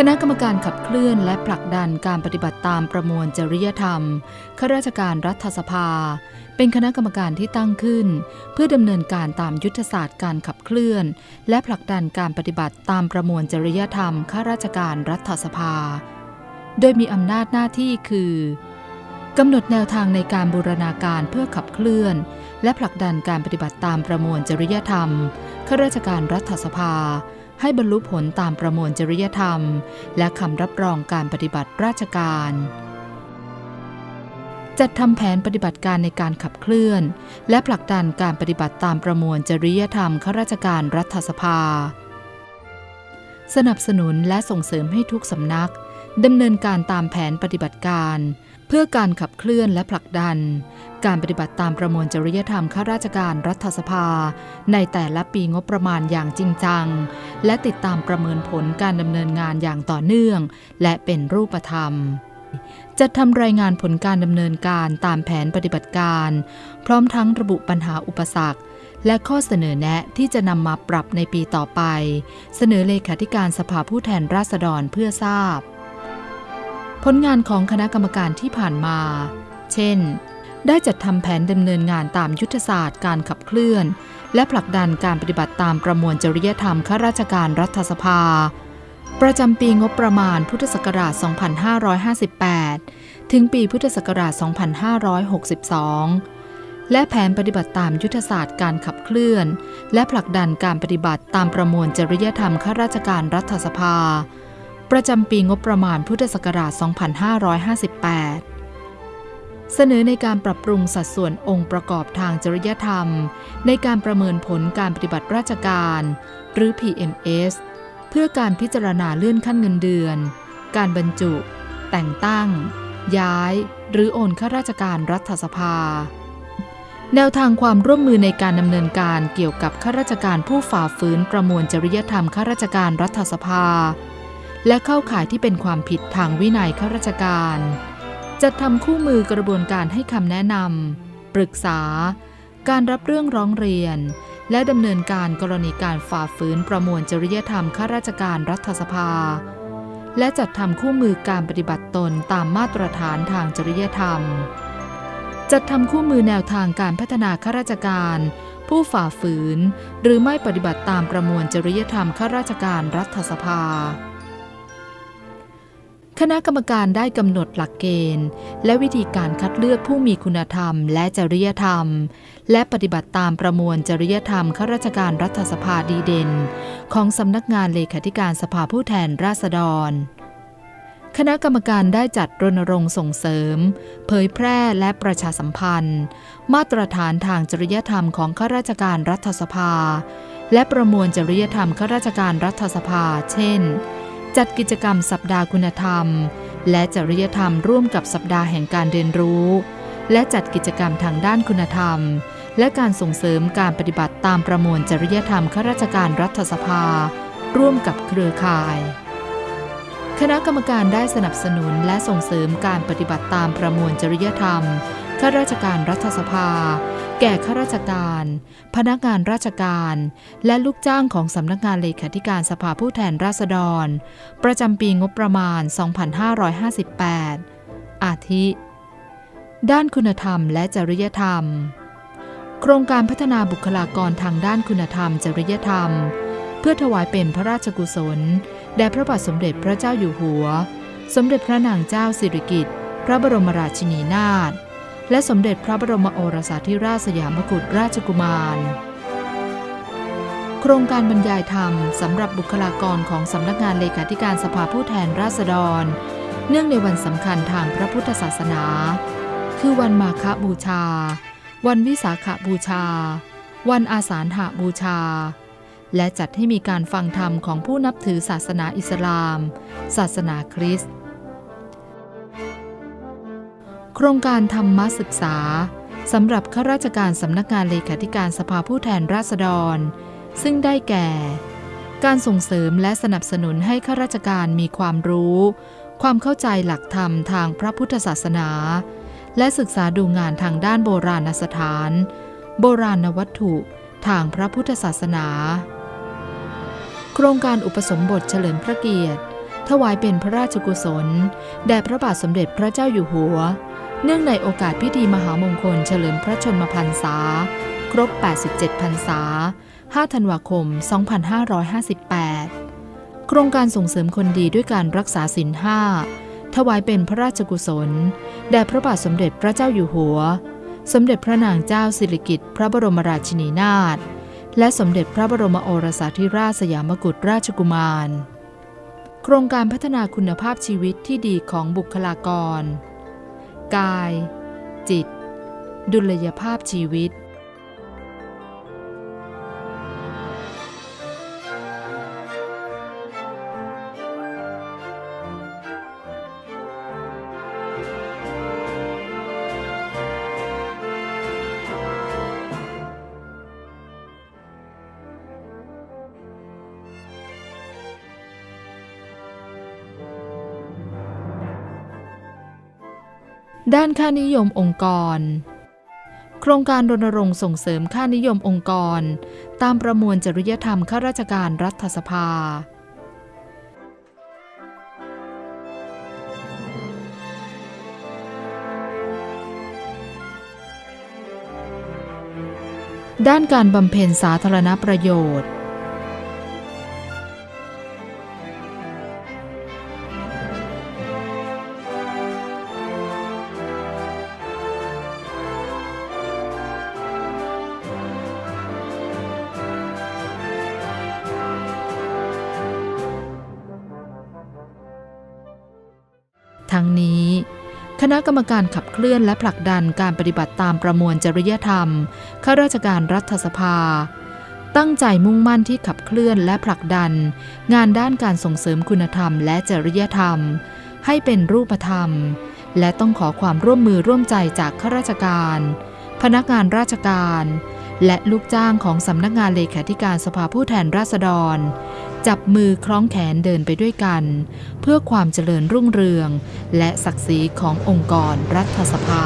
คณะกรรมการขับเคลื่อนและผลักดันการปฏิบัติตามประมวลจริยธรรมข้าราชการรัฐสภา เป็นคณะกรรมการที่ตั้งขึ้น เพื่อดำเนินการตามยุทธศาสตร์การขับเคลื่อน และผลักดันการปฏิบัติตามประมวลจริยธรรมข้าราชการรัฐสภา โดยมีอำนาจหน้าที่คือกำหนดแนวทางในการบูรณาการเพื่อขับเคลื่อน และผลักดันการปฏิบัติตามประมวลจริยธรรมข้าราชการรัฐสภา ให้บรรลุผลตามประมวลจริยธรรม และคำรับรองการปฏิบัติราชการ จัดทำแผนปฏิบัติการในการขับเคลื่อน และผลักดันการปฏิบัติตามประมวลจริยธรรมข้าราชการรัฐสภา สนับสนุนและส่งเสริมให้ทุกสำนักดำเนินการตามแผนปฏิบัติการ เพื่อการขับเคลื่อนและผลักดัน การปฏิบัติตามประมวลจริยธรรมข้าราชการรัฐสภา ในแต่ละปีงบประมาณอย่างจริงจัง และติดตามประเมินผลการดำเนินงานอย่างต่อเนื่อง และเป็นรูปธรรมจัดทำรายงานผลการดำเนินการตามแผนปฏิบัติการ พร้อมทั้งระบุปัญหาอุปสรรค และข้อเสนอแนะที่จะนำมาปรับในปีต่อไป เสนอเลขาธิการสภาผู้แทนราษฎรเพื่อทราบ ผลงานของคณะกรรมการที่ผ่านมา เช่น ได้จัดทำแผนดำเนินงานตามยุทธศาสตร์การขับเคลื่อน และผลักดันการปฏิบัติตามประมวลจริยธรรมข้าราชการรัฐสภา ประจำปีงบประมาณพุทธศักราช 2558 ถึงปีพุทธศักราช 2562และแผนปฏิบัติตามยุทธศาสตร์การขับเคลื่อน และผลักดันการปฏิบัติตามประมวลจริยธรรมข้าราชการรัฐสภา ประจำปีงบประมาณพุทธศักราช 2558 เสนอในการปรับปรุงสัดส่วนองค์ประกอบทางจริยธรรม ในการประเมินผลการปฏิบัติราชการ หรือ PMS เพื่อการพิจารณาเลื่อนขั้นเงินเดือน การบรรจุ แต่งตั้ง ย้าย หรือโอนข้าราชการรัฐสภา แนวทางความร่วมมือในการดำเนินการเกี่ยวกับข้าราชการผู้ฝ่าฝืนประมวลจริยธรรมข้าราชการรัฐสภา และเข้าข่ายที่เป็นความผิดทางวินัยข้าราชการ จัดทำคู่มือกระบวนการให้คำแนะนำปรึกษา การรับเรื่องร้องเรียน และดำเนินการกรณีการฝ่าฝืนประมวลจริยธรรมข้าราชการรัฐสภา และจัดทำคู่มือการปฏิบัติตนตามมาตรฐานทางจริยธรรม จัดทำคู่มือแนวทางการพัฒนาข้าราชการ ผู้ฝ่าฝืน หรือไม่ปฏิบัติตามประมวลจริยธรรมข้าราชการรัฐสภา คณะกรรมการได้กำหนดหลักเกณฑ์ และวิธีการคัดเลือกผู้มีคุณธรรมและจริยธรรม และปฏิบัติตามประมวลจริยธรรมข้าราชการรัฐสภาดีเด่น ของสำนักงานเลขาธิการสภาผู้แทนราษฎร คณะกรรมการได้จัดรณรงค์ส่งเสริม เผยแพร่และประชาสัมพันธ์ มาตรฐานทางจริยธรรมของข้าราชการรัฐสภา และประมวลจริยธรรมข้าราชการรัฐสภา เช่น จัดกิจกรรมสัปดาห์คุณธรรม และจริยธรรมร่วมกับสัปดาห์แห่งการเรียนรู้ และจัดกิจกรรมทางด้านคุณธรรม และการส่งเสริมการปฏิบัติตามประมวลจริยธรรมข้าราชการรัฐสภา ร่วมกับเครือข่าย คณะกรรมการได้สนับสนุนและส่งเสริมการปฏิบัติตามประมวลจริยธรรมข้าราชการรัฐสภา แก่ข้าราชการ พนักงานราชการ และลูกจ้างของสำนักงานเลขาธิการสภาผู้แทนราษฎร ประจำปีงบประมาณ 2558 อาทิ ด้านคุณธรรมและจริยธรรม โครงการพัฒนาบุคลากรทางด้านคุณธรรม จริยธรรม เพื่อถวายเป็นพระราชกุศลแด่พระบาทสมเด็จพระเจ้าอยู่หัว สมเด็จพระนางเจ้าสิริกิติ์พระบรมราชินีนาถ และสมเด็จพระบรมโอรสาธิราชสยามกุฎราชกุมาร โครงการบรรยายธรรมสำหรับบุคลากรของสำนักงานเลขาธิการสภาผู้แทนราษฎร เนื่องในวันสำคัญทางพระพุทธศาสนา คือวันมาฆบูชา วันวิสาขบูชา วันอาสาฬหาบูชา และจัดให้มีการฟังธรรมของผู้นับถือศาสนาอิสลาม ศาสนาคริสต์ โครงการธรรมศึกษาสำหรับข้าราชการสำนักงานเลขาธิการสภาผู้แทนราษฎร ซึ่งได้แก่ การส่งเสริมและสนับสนุนให้ข้าราชการมีความรู้ ความเข้าใจหลักธรรมทางพระพุทธศาสนา และศึกษาดูงานทางด้านโบราณสถาน โบราณวัตถุทางพระพุทธศาสนา โครงการอุปสมบทเฉลิมพระเกียรติ ถวายเป็นพระราชกุศล แด่พระบาทสมเด็จพระเจ้าอยู่หัว เนื่องในโอกาสพิธีมหามงคลเฉลิมพระชนมพรรษา ครบ 87 พรรษา 5 ธันวาคม 2558 โครงการส่งเสริมคนดีด้วยการรักษาศีลห้าถวายเป็นพระราชกุศล แด่พระบาทสมเด็จพระเจ้าอยู่หัว สมเด็จพระนางเจ้าสิริกิติ์พระบรมราชินีนาถ และสมเด็จพระบรมโอรสาธิราชสยามกุฎราชกุมาร โครงการพัฒนาคุณภาพชีวิตที่ดีของบุคลากร กาย จิต ดุลยภาพชีวิต ด้านค่านิยมองค์กร โครงการรณรงค์ส่งเสริมค่านิยมองค์กร ตามประมวลจริยธรรมข้าราชการรัฐสภา ด้านการบำเพ็ญสาธารณประโยชน์ ทั้งนี้ คณะกรรมการขับเคลื่อนและผลักดันการปฏิบัติตามประมวลจริยธรรมข้าราชการรัฐสภา ตั้งใจมุ่งมั่นที่ขับเคลื่อนและผลักดัน งานด้านการส่งเสริมคุณธรรมและจริยธรรม ให้เป็นรูปธรรม และต้องขอความร่วมมือร่วมใจจากข้าราชการ พนักงานราชการและลูกจ้างของสำนักงานเลขาธิการสภาผู้แทนราษฎร จับมือคล้องแขนเดินไปด้วยกัน เพื่อความเจริญรุ่งเรือง และศักดิ์ศรีขององค์กรรัฐสภา